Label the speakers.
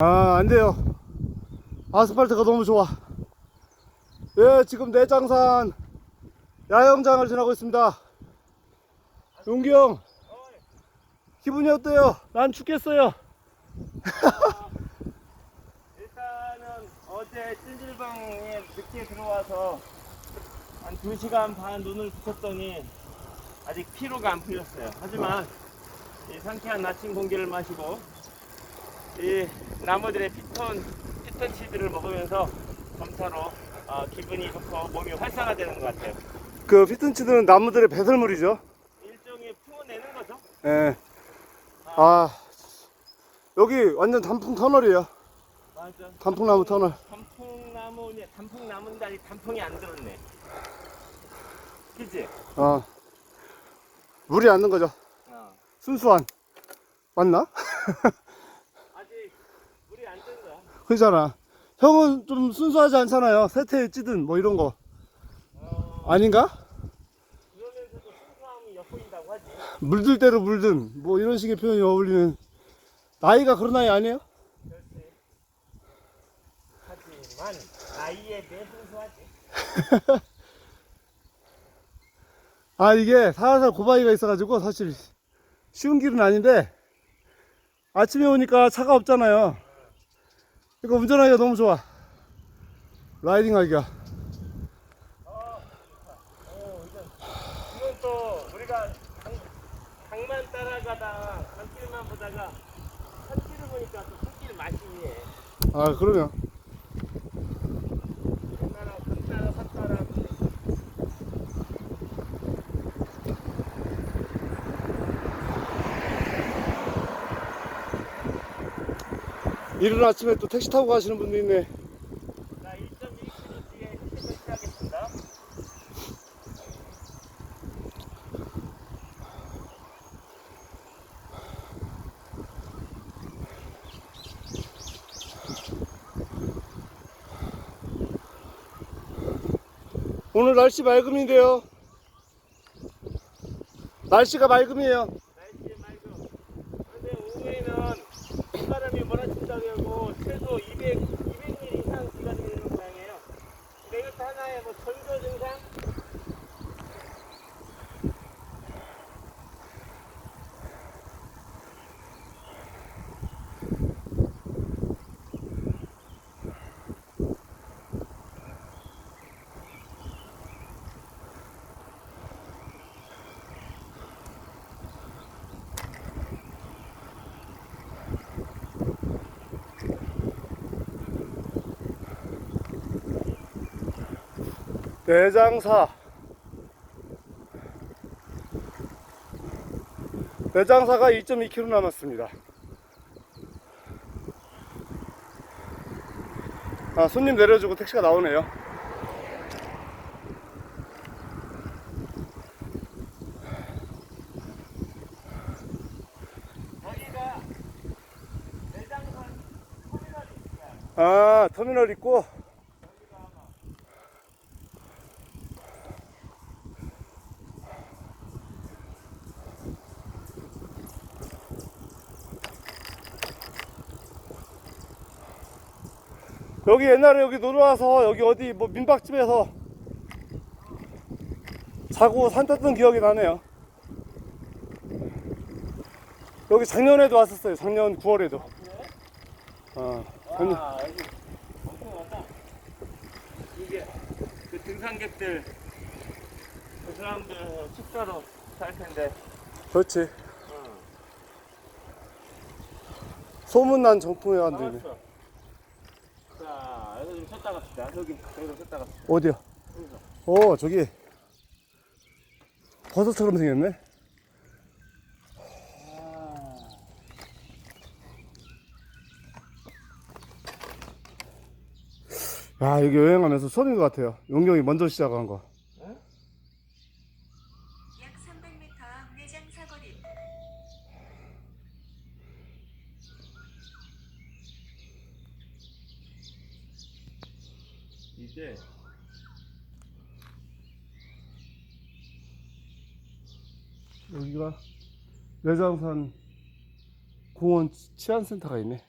Speaker 1: 아, 안 돼요. 아스팔트가 너무 좋아. 예, 지금 내장산 야영장을 지나고 있습니다. 용기 형, 기분이 어때요? 난 죽겠어요.
Speaker 2: 일단은 어제 찜질방에 늦게 들어와서 한 2시간 반 눈을 붙였더니 아직 피로가 안 풀렸어요. 하지만 이 상쾌한 아침 공기를 마시고 이 나무들의 피톤, 피톤치드를 먹으면서 점차로 어, 기분이 좋고 몸이 활성화되는 것 같아요.
Speaker 1: 그 피톤치드는 나무들의 배설물이죠.
Speaker 2: 일종의 풀어내는 거죠.
Speaker 1: 예. 아, 여기 완전 단풍 터널이에요.
Speaker 2: 맞아.
Speaker 1: 단풍나무 터널.
Speaker 2: 단풍나무네, 단풍나무인데 아직 단풍이 안 들었네. 그치?
Speaker 1: 어. 물이 안는 거죠.
Speaker 2: 어.
Speaker 1: 순수한. 맞나? 그잖아. 형은 좀 순수하지 않잖아요. 세태에 찌든 뭐 이런 거.
Speaker 2: 어,
Speaker 1: 아닌가? 물들 대로 물든 뭐 이런 식의 표현이 어울리는 나이가 그런 나이 아니에요?
Speaker 2: 하지만 나이에 매 순수하지.
Speaker 1: 아 이게 살살 고바위가 있어가지고 사실 쉬운 길은 아닌데 아침에 오니까 차가 없잖아요. 그러니까 운전하기가 너무 좋아. 라이딩 하기가.
Speaker 2: 어, 이건, 이건 또 우리가 강, 강만 따라가다 강길만 보다가 산길을 보니까 또 산길 맛이 해.
Speaker 1: 아 그러면
Speaker 2: 얼마나 강 따라 산 따라
Speaker 1: 이른 아침에 또 택시 타고 가시는 분도 있네.
Speaker 2: 자 1.1km 뒤에 시작하겠습니다.
Speaker 1: 오늘 날씨 맑음인데요. 날씨가 맑음이에요.
Speaker 2: 날씨 맑음. 근데 오후에는 바람이 몰아친 하고 최소 200, 200mm 이상 비가 내리는 모양이에요. 근데 이것도 하나의 뭐 전조 증상?
Speaker 1: 내장사. 내장사가 2.2km 남았습니다. 아, 손님 내려주고 택시가 나오네요. 아, 터미널 있고. 여기 옛날에 여기 놀러 와서 여기 어디 뭐 민박집에서 자고 산 떴던 기억이 나네요. 여기 작년에도 왔었어요. 작년 9월에도. 어, 작년.
Speaker 2: 와, 여기 엄청나다. 이게 그 등산객들, 그 사람들 식사로 살 텐데.
Speaker 1: 그렇지.
Speaker 2: 응.
Speaker 1: 소문난 정통에 간다네.
Speaker 2: 나왔어. 자, 여기 좀 쉬었다 갑시다. 여기, 여기로 쉬었다 갑시다.
Speaker 1: 어디야?
Speaker 2: 여기서.
Speaker 1: 어, 저기. 버섯처럼 생겼네. 야, 여기 여행하면서 처음인 것 같아요. 용경이 먼저 시작한 거.
Speaker 2: 이제
Speaker 1: 여기가 내장산 공원 치안센터가 있네.